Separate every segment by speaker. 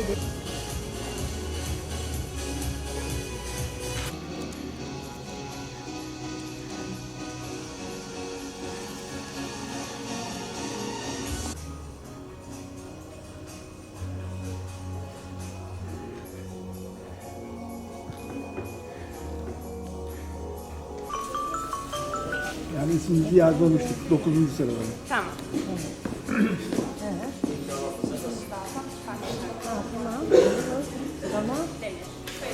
Speaker 1: ederim.
Speaker 2: Yani ismimizi yazmamıştık 9. sırada.
Speaker 1: Tamam.
Speaker 3: Tamam.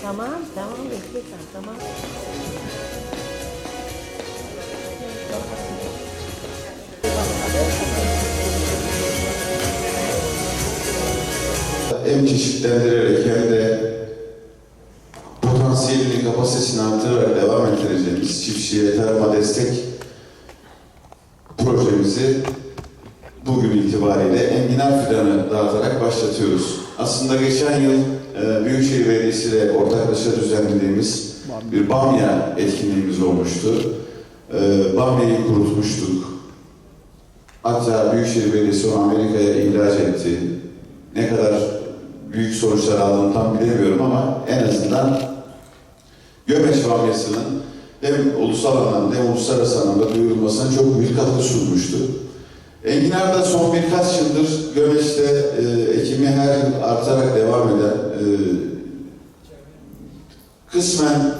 Speaker 3: Tamam, tamam. Bekle tamam.
Speaker 4: hem çeşitlendirerek hem de potansiyelini, kapasitesini artırarak devam ettireceğimiz çiftçiye tarıma destek projemizi bugün itibariyle enginar fidanı dağıtarak başlatıyoruz. Aslında geçen yıl e, Büyükşehir Belediyesi ile ortaklaşa düzenlediğimiz bir Bamya etkinliğimiz olmuştu. E, Bamya'yı kurutmuştuk. Hatta Büyükşehir Belediyesi onu Amerika'ya ihraç etti. Ne kadar büyük sonuçlar aldığını tam bilemiyorum ama en azından Gömeç Bamyası'nın hem ulusal anlamda hem uluslararası anlamda duyurulmasına çok büyük katkı sunmuştu. Enginar da son birkaç yıldır Gömeç'te e, yıl artarak devam eden, e, kısmen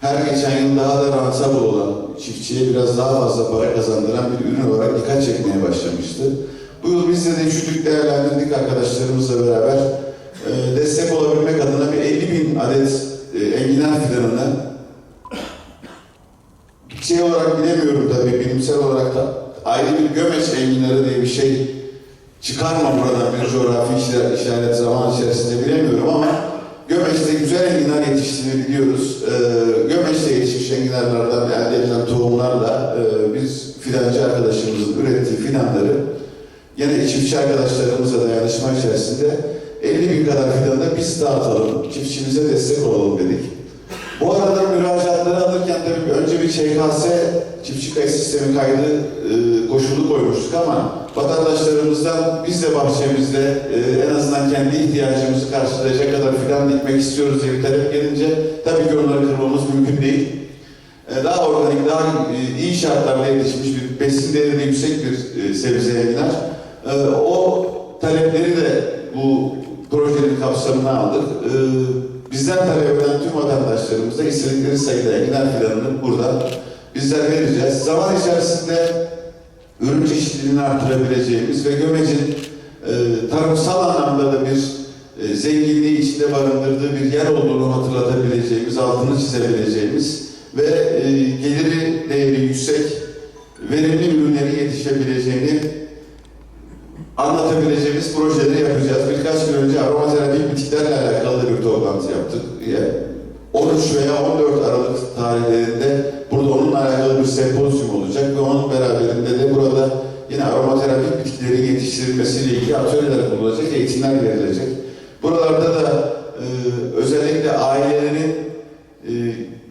Speaker 4: her geçen yıl daha da rantable olan, çiftçiye biraz daha fazla para kazandıran bir ürün olarak dikkat çekmeye başlamıştı. Bu yıl biz de üşüdük değerlendirdik arkadaşlarımızla beraber. E, destek olabilmek adına bir 50 bin adet e, enginar fidanını şey olarak bilemiyorum tabii bilimsel olarak da ayrı bir gömeç enginarı diye bir şey çıkarma buradan bir coğrafi işaret, işaret zaman içerisinde bilemiyorum ama Gömeç'te güzel enginar yetiştiğini biliyoruz. Ee, Gömeç'te yetişmiş enginarlardan elde edilen tohumlarla e, biz fidancı arkadaşımızın ürettiği fidanları yine çiftçi arkadaşlarımızla dayanışma içerisinde 50 bin kadar fidanı da biz dağıtalım, çiftçimize destek olalım dedik. Bu arada müracaatları alırken tabii önce bir ÇKS çiftçi kayıt sistemi kaydı e, koşulu koymuştuk ama vatandaşlarımızdan biz de bahçemizde e, en azından kendi ihtiyacımızı karşılayacak kadar fidan dikmek istiyoruz diye bir talep gelince tabii ki onları kırmamız mümkün değil. E, daha organik, daha e, iyi şartlarda yetişmiş bir besin değeri yüksek bir e, sebze enginar. E, o talepleri de bu projenin kapsamına aldık. E, bizden talep eden tüm vatandaşlarımıza istedikleri sayıda enginar fidanını burada bizler vereceğiz. Zaman içerisinde ürün çeşitliliğini artırabileceğimiz ve gömecin e, tarımsal anlamda da bir e, zenginliği içinde barındırdığı bir yer olduğunu hatırlatabileceğimiz, altını çizebileceğimiz ve e, geliri değeri yüksek, verimli ürünlerin yetişebileceğini anlatabileceğimiz projeleri yapacağız. Birkaç gün önce aromaterapi bitkilerle toplantı yaptık. Yani 13 veya 14 Aralık tarihlerinde burada onunla alakalı bir sempozyum olacak ve onun beraberinde de burada yine aromaterapik bitkilerin yetiştirilmesiyle ilgili atölyeler kurulacak, eğitimler verilecek. Buralarda da e, özellikle ailelerin e,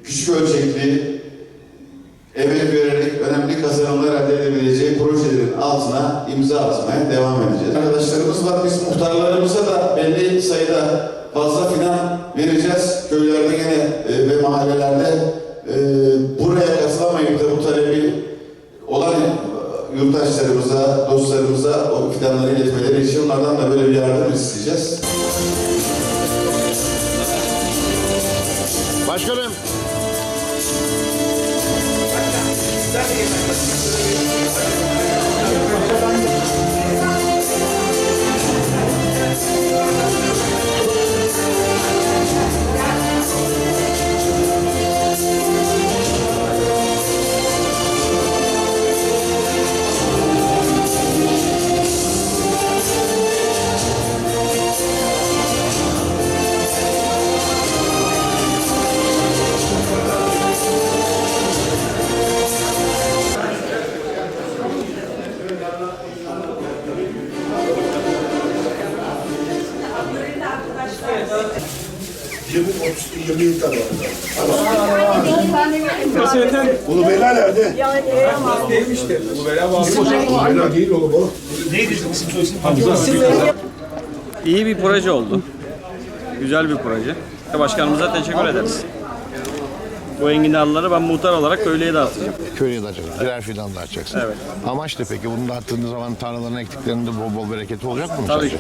Speaker 4: küçük ölçekli emek vererek önemli kazanımlar elde edebileceği projelerin altına imza atmaya devam edeceğiz. Arkadaşlarımız var, biz muhtarlarımıza da belli sayıda fazla fidan vereceğiz. Köylerde gene e, ve mahallelerde e, buraya katılamayıp da bu talebi olan yurttaşlarımıza, dostlarımıza o fidanları iletmeleri için onlardan da böyle bir yardım isteyeceğiz.
Speaker 5: Başkanım.
Speaker 6: Bunu bela nerede?
Speaker 2: Bu bela değil oğlum o.
Speaker 6: Neydi isim soyisim?
Speaker 1: İyi bir proje oldu. Güzel bir proje. Başkanımıza teşekkür ederiz. Bu enginarları ben muhtar olarak köylüye dağıtacağım.
Speaker 5: Köylüye dağıtacaksın. Birer fidan dağıtacaksın.
Speaker 1: Evet.
Speaker 5: Amaç ne peki? Bunu dağıttığınız zaman tarlalarına ektiklerinde bol bol bereketi olacak mı
Speaker 1: Tabii ki.